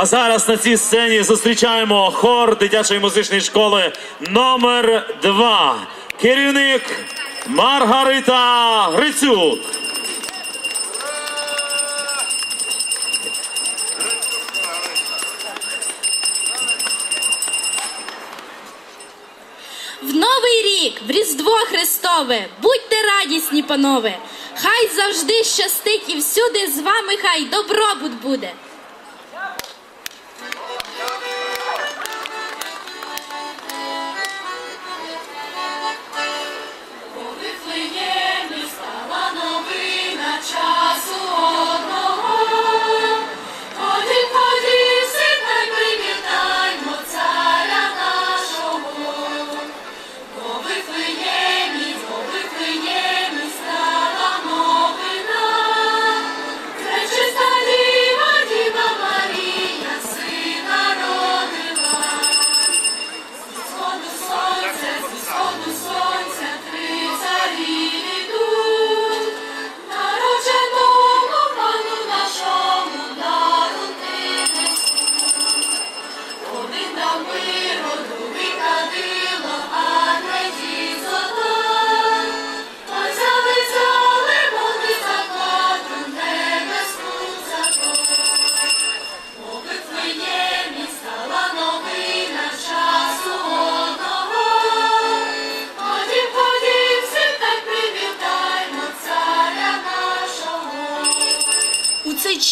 А зараз на цій сцені зустрічаємо хор дитячої музичної школи номер 2 Керівник Маргарита Грицюк. В новий рік, в Різдво Христове, будьте радісні, панове! Хай завжди щастить і всюди з вами хай добробут буде.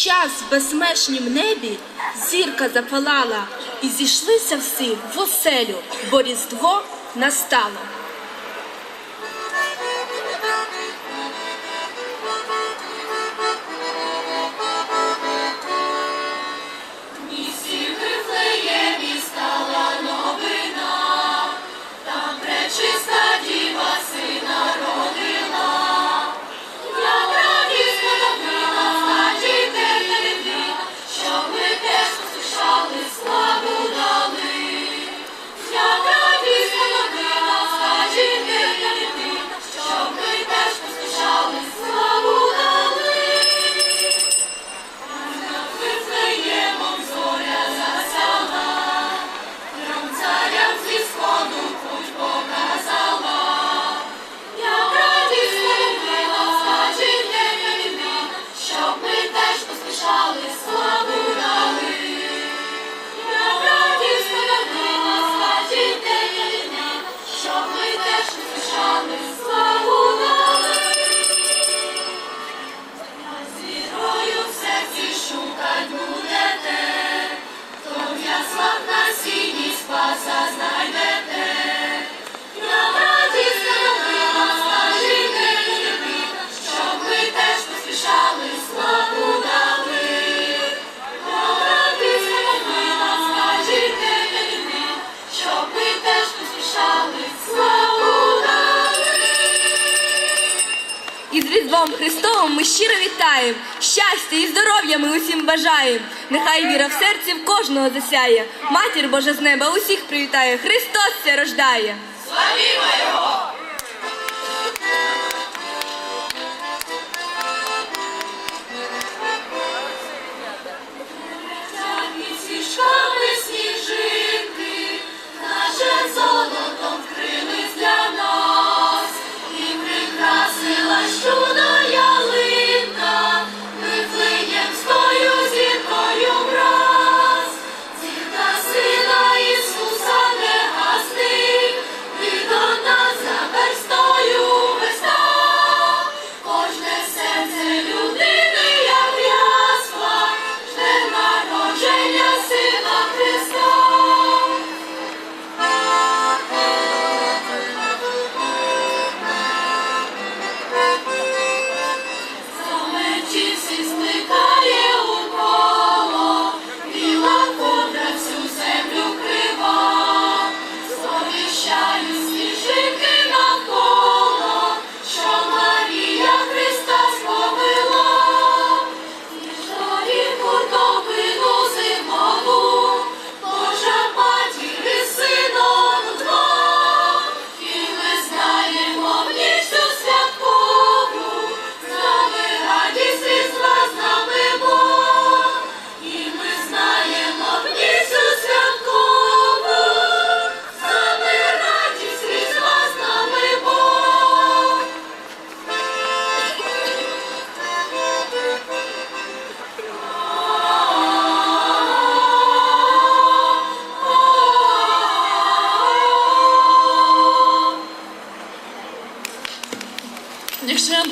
час в безмежнім небі зірка запалала, і зійшлися всі в оселю, бо різдво настало. Різдвом Христовим ми щиро вітаємо. Щастя і здоров'я ми усім бажаємо. Нехай віра в серці в кожного засяє. Матір Божа з неба усіх привітає. Христос це рождає. Славімо Його!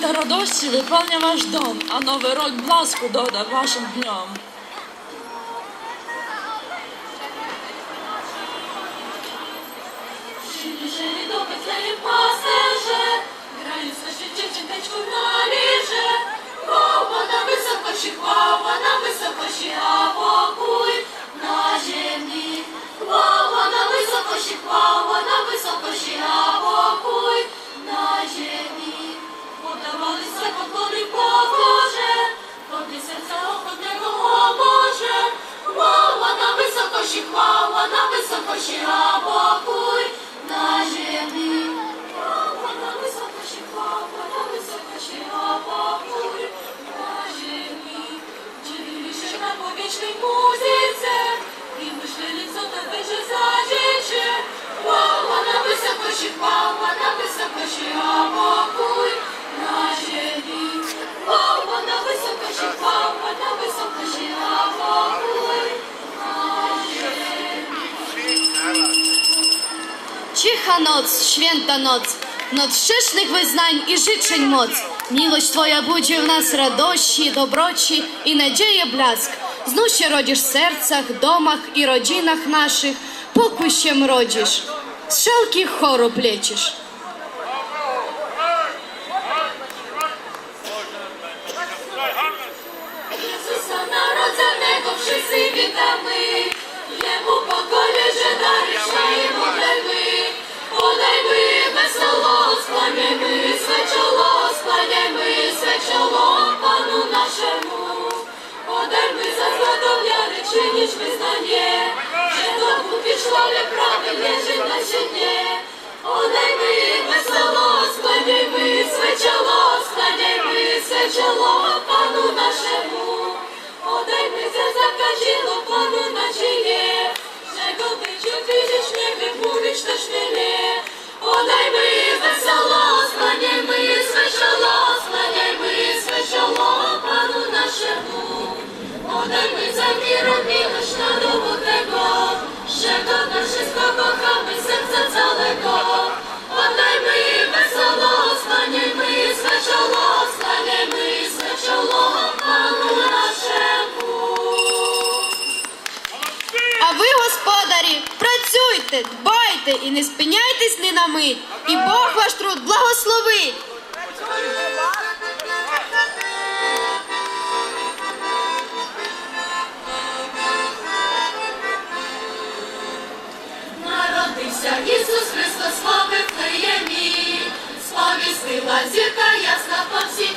Свята радості виповня ваш дом, а новий рок бласку дода вашим днем. Живі до Бетлеєм пастеже, Cicha noc, święta noc, noc szczęśnych wyznań i życzeń moc. Miłość Twoja budzi w nas radości, dobroci i nadzieję blask. Znów się rodzisz w sercach, domach i rodzinach naszych, pokój się mrodzisz, z wszelkich chorób leczysz. Чоло пану нашому. Подайми за закажіло пану начиє, Czego byciu widzisz, nie wymówisz też mnie Podajmy wesoło, skłaniajmy swe czoło Skłaniajmy swe czoło Panu naszemu Podajmy za mirem miłość narodowego Czego na wszystko kochamy serca całego Podajmy wesoło, працюйте, дбайте і не спиняйтесь ні на мить, і Бог ваш труд благословить. Народився Ісус Христос в Вифлеємі, сповістила зірка ясна по всій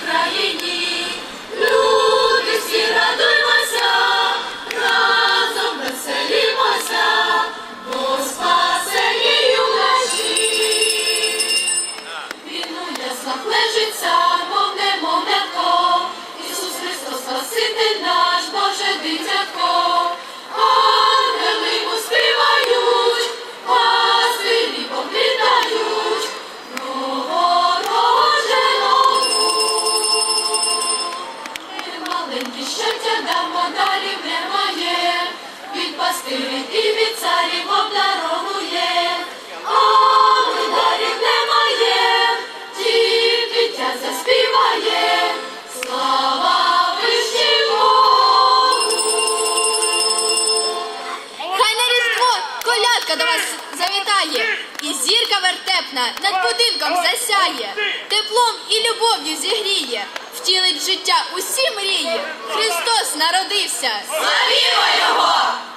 зірка вертепна над будинком засяє, теплом і любов'ю зігріє, втілить життя усі мрії. Христос народився. Славімо Його!